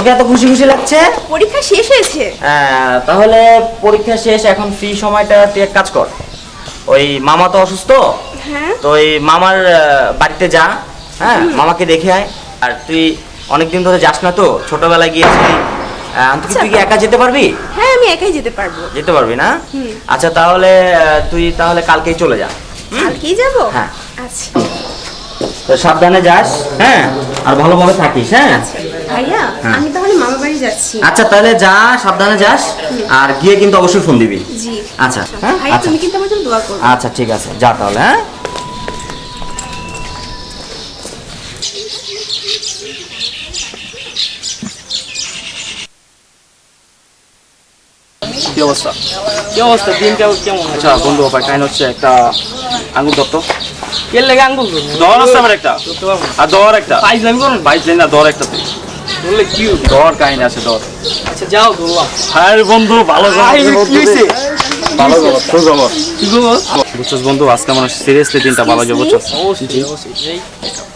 তোকে এত খুশি খুশি লাগছে? পরীক্ষা শেষ হয়েছে। তাহলে পরীক্ষা শেষ এখন ফ্রি সময়টা তুই এক কাজ কর। ওই মামা তো অসুস্থ হ্যাঁ। তো ওই মামার বাড়িতে যা হ্যাঁ মামাকে দেখে আয়। আর তুই অনেকদিন ধরে যাস না তো ছোটবেলায় গিয়েছিলি। আহ, তুই কি- তুই কি একা যেতে পারবি? হ্যাঁ আমি একাই যেতে পারব। যেতে পারবি না? আচ্ছা তাহলে তুই তাহলে কালকেই চলে যা। কালকেই যাব? হ্যাঁ। আচ্ছা। তো সাবধানে যাস হ্যাঁ? আর ভালোভাবে থাকিস হ্যাঁ? ভাইয়া হ্যাঁ। আমি তাহলে মামা বাড়ি যাচ্ছি। আচ্ছা তাহলে যা সাবধানে যাস আর গিয়ে কিন্তু অবশ্যই ফোন দিবি। জি। আচ্ছা হ্যাঁ? আচ্ছা তুমি কিন্তু আমার জন্য দোয়া করবে আচ্ছা ঠিক আছে যা তাহলে হ্যাঁ? কি অবস্থা? কি অবস্থা? দিন কেমন? আচ্ছা বন্ধু ভাই কাহিনী হচ্ছে একটা আঙ্গুর দত্ত। কে লেগে আঙ্গুর দর আছে আমার একটা। আর দর একটা। বাইশ আমি করুন বাইশ না দর একটা তুই বললে কি দর কাহিনী আছে দর। আচ্ছা যাও হ্যাঁ বন্ধু ভালো ভালো খবর তোর খবর বুঝছস বন্ধু আজকে আমার সিরিয়াসলি দিনটা ভালো যাবে বুঝছস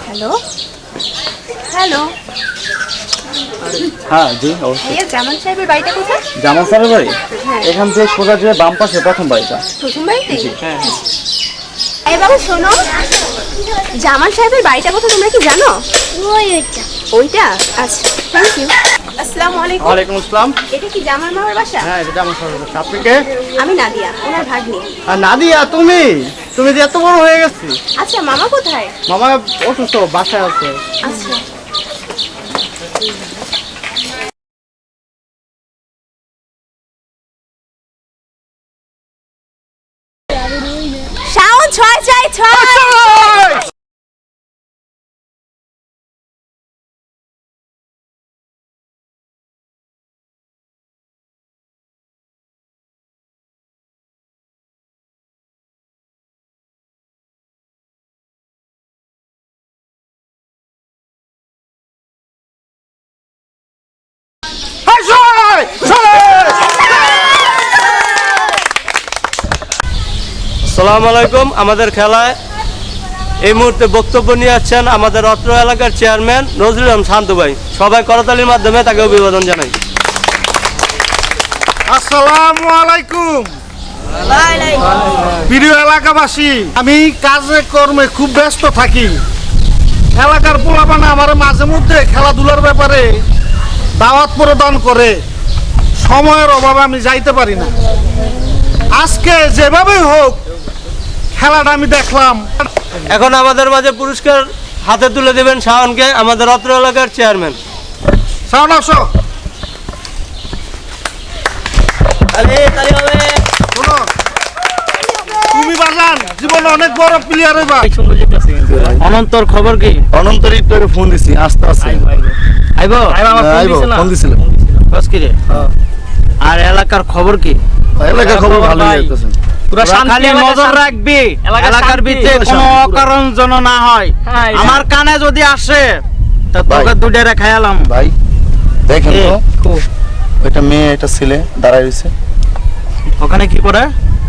হ্যালো হ্যালো হ্যাঁ জি অবশ্যই। জামান সাহেবের বাড়িটা কোথায়? জামাল স্যারের বাড়ি? হ্যাঁ। এখান থেকে সোজা যে বাম পাশে প্রথম বাড়িটা। প্রথম বাড়িতে? হ্যাঁ। এই বাবা শোনো। জামান সাহেবের বাড়িটা কোথায় তোমরা কি জানো? ওই ওইটা। ওইটা? আচ্ছা থ্যাংক ইউ আসসালামু আলাইকুম। ওয়ালাইকুম আসসালাম। এটা কি জামাল মামার বাসা? হ্যাঁ এটা জামাল স্যারের বাসা। আপনি কে? আমি নাদিয়া ওনার ভাগ্নি। আর নাদিয়া তুমি? তুমি যে এত বড় হয়ে গেছি। আচ্ছা মামা কোথায়? মামা অসুস্থ বাসায় আছে। আচ্ছা। সালাম আলাইকুম, আমাদের খেলায় এই মুহূর্তে বক্তব্য নিয়ে আসছেন আমাদের অত্র এলাকার চেয়ারম্যান নজরুল ইসলাম শান্ত ভাই। সবাই করতালির মাধ্যমে তাকে অভিবাদন জানাই। আসসালামু আলাইকুম। প্রিয় এলাকাবাসী, আমি কাজে কর্মে খুব ব্যস্ত থাকি। এলাকার পোলাপানা আমার মাঝে মধ্যে খেলাধুলার ব্যাপারে দাওয়াত প্রদান করে। সময়ের অভাবে আমি যাইতে পারি না। আজকে যেভাবেই হোক খেলাটা আমি দেখলাম। এখন আমাদের মাঝে পুরস্কার হাতে তুলে দেবেন শাওনকে আমাদের অত্র এলাকার চেয়ারম্যান। সাউন্ড আসো। তুমি বাজান জীবনে অনেক বড় প্লেয়ার হইবা। অনন্তর খবর কি? অনন্তরী তোরে ফোন দিছি আস্তে আস্তে। আইবো আইবো। ফোন দিছিল? আর এলাকার খবর কি? এলাকার খবর ভালো যাইতেছে পুরা খালি নজর রাখবি। এলাকার ভিতরে কোনো অকারণ যেন না হয়। আমার কানে যদি আসে তা তোকে। দুটারে খায়ালাম ভাই দেখেন তো। ওইটা মেয়ে এটা ছেলে দাঁড়ায় রয়েছে। ওখানে কি করে?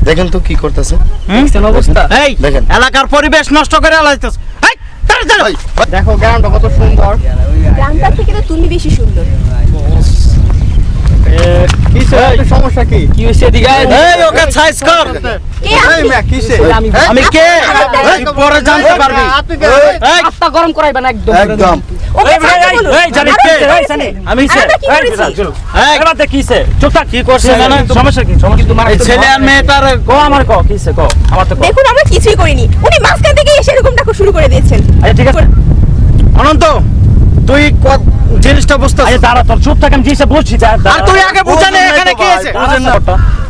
দেখেন তো কি করতেছে। অবস্থা? এই দেখেন। এলাকার পরিবেশ নষ্ট করে আলাইতেছ। দেখো গ্রামটা কত সুন্দর। গ্রামটার থেকে তো তুমি বেশি সুন্দর। সমস্যা কি? কি হইছে দিগা এই ওকে সাইজ কর। কে আপনি? আমি কে? পরে জানতে পারবি। এই আত্মা গরম করাইবা না একদম। একদম। এই? এই দেখুন আমরা কিছুই করিনি। উনি মাঝখান থেকে এসে এরকমটা শুরু করে দিয়েছেন। আচ্ছা ঠিক আছে। অনন্ত তুই ক- জিনিসটা বুঝতে আরে দাঁড়া তোর চুপ থাক আমি জিনিসটা বুঝছি আর তুই আগে বুঝা নে এখানে কি আছে।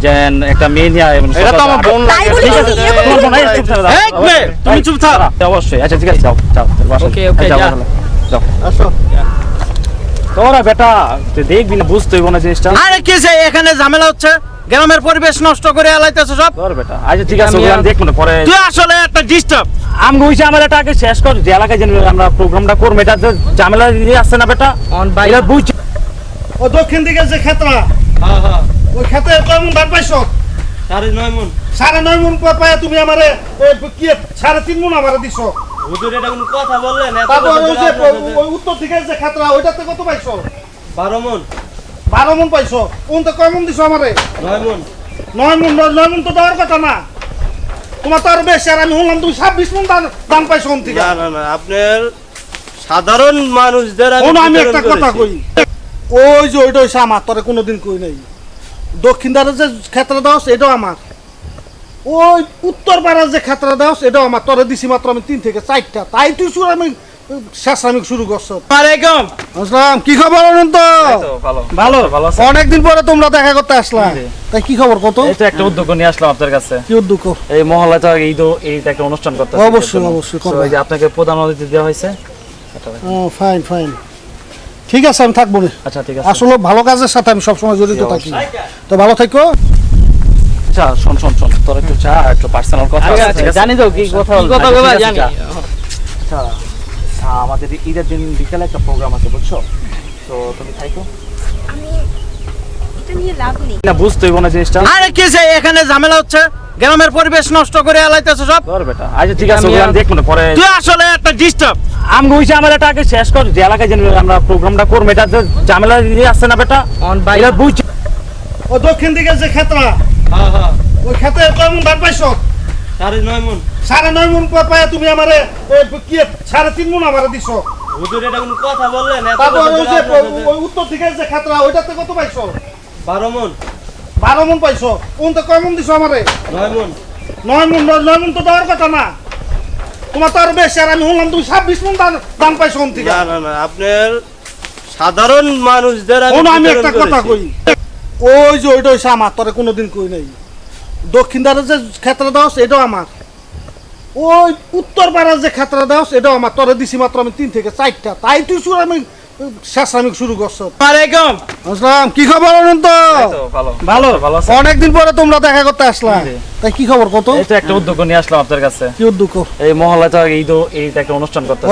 যে একটা মেয়ে নিয়ে এটা তো আমার বোন লাগে ঠিক আছে। বোন, চুপ থাক এই মেয়ে, তুমি চুপ থাক। অবশ্যই আচ্ছা ঠিক আছে যাও যাও ওকে ওকে যাও তোরা বেটা তুই দেখবি না বুঝতে হইব না জিনিসটা। আরে কি যে এখানে ঝামেলা হচ্ছে? গ্রামের পরিবেশ নষ্ট করে আলাইতেছে সব? তোর বেটা আচ্ছা ঠিক আছে ওগুলো আমি দেখব না পরে তুই আসলে একটা ডিস্টার্ব আমি কইছি আমার এটা আগে শেষ কর যে এলাকায় যেন আমরা প্রোগ্রামটা করব এটা তো ঝামেলা দিয়ে আসছে না বেটা? এটা বুঝ ও দক্ষিণ দিকে যে ক্ষেত্রা ওই ক্ষেত্রে কেমন ধান পাইছো? সাড়ে নয় মন। সাড়ে নয় মন পায় তুমি আমারে কি সাড়ে তিন মন আমারে দিছো? হুজুর এটা কোনো কথা বললেন? তারপর ওই যে ওই উত্তর দিকে যে ক্ষেত্রা ওইটাতে কত পাইছো? বারো মন। বারো মন পাইছো। কোন তো কয় মন দিছো আমারে? নয় মন। নয় মন নয় মন তো দেওয়ার কথা না। তোমার তো আরও বেশি আর আমি শুনলাম তুমি ছাব্বিশ মন পাইছো কোন থেকে। না না না আপনার সাধারণ মানুষদের আমি একটা কথা। কই। ওই যে ওইটা হইছে আমার তোরে কোনোদিন কই নাই। দক্ষিণ দ্বারের যে ক্ষেত্রে দাও এটাও আমার। ওই উত্তর পাড়ার যে ক্ষেত্রে দাও এটাও আমার। তোরে দিছি মাত্র আমি তিন থেকে চারটা। তাই তুই আমি শুরু করছ। আসলাম কি খবর অনন্ত? ভালো। ভালো? ভালো অনেকদিন পরে তোমরা দেখা করতে আসলাম তাই কি খবর কত? তো একটা উদ্যোগ নিয়ে আসলাম আপনার কাছে। কি উদ্যোগ? এই মহল্লায় তো ঈদ এই একটা অনুষ্ঠান করতে অবশ্যই, অবশ্যই, করব। এই যে আপনাকে প্রধান অতিথি দেওয়া হয়েছে। ও ফাইন ফাইন ঠিক আছে আমি থাকব না। আচ্ছা ঠিক আছে। আসলে ভালো কাজের সাথে আমি সবসময় জড়িত থাকি। তো ভালো থাকো। আচ্ছা শোন শোন শোন তোর একটু চা একটু পার্সোনাল কথা আছে, জানি তো কি কথা কথা বলব জানি। আচ্ছা আচ্ছা, আমাদের ঈদের দিন বিকেলে একটা প্রোগ্রাম আছে বুঝছ? তো তুমি থাইকো। এটা নিয়ে লাভ নেই। না বুঝতে হইব না জিনিসটা। আরে কি যে এখানে ঝামেলা হচ্ছে? গ্রামের পরিবেশ নষ্ট করে এলাইতেছে সব? ধর বেটা আচ্ছা ঠিক আছে ওগুলো আমি না পরে তুই আসলে একটা ডিস্টার্ব আমি কইছি আমার এটা আগে শেষ কর যে এলাকায় যেন আমরা প্রোগ্রামটা করব এটা যে ঝামেলা দিয়ে আসছে না বেটা? এটা বুঝ ও দক্ষিণ দিকে যে ক্ষেত্রা হ্যাঁ হ্যাঁ। ওই ক্ষেত্রে কেমন দাম পাইছো? সাড়ে নয় মন। সাড়ে নয় মন পায় তুমি আমারে কি সাড়ে তিন মন আমারে দিছো। হুজুর এটা কোনো কথা বললেন? তারপর ওই যে আপনার ওই উত্তর দিকে যে ক্ষেত্রা ওইটাতে কত পাইছো? বারো মন। বারো মন পাইছো। কোন তো কয় মন দিছো আমারে? নয় মন। নয় মন নয় নয় মন তো দেওয়ার কথা না। তোমার তো আরও বেশি আর আমি শুনলাম তুমি ছাব্বিশ মন দাম দাম পাইছো কোন থেকে। না না না আপনার সাধারণ মানুষদের আমি একটা কথা কই। ওই যে ওইটা হইছে আমার তোরে কোনোদিন কই নাই। দক্ষিণ দ্বারের যে ক্ষেত্রে দাও এটাও আমার। ওই উত্তর পাড়ার যে ক্ষেত্রে দাও এটা আমার তোরে দিছি মাত্র আমি তিন থেকে চারটা। তাই তুই শুরু আমি শেষ আমি শুরু করছ। ওয়ালাইকুম। আসসালাম কি খবর অনন্ত? ভালো। ভালো। অনেকদিন পরে তোমরা দেখা করতে আসলাম। তাই কি খবর কত? এটা একটা উদ্যোগ নিয়ে আসলাম আপনার কাছে। কি উদ্যোগ? এই মহল্লায় তো ঈদ এইটা একটা অনুষ্ঠান করতে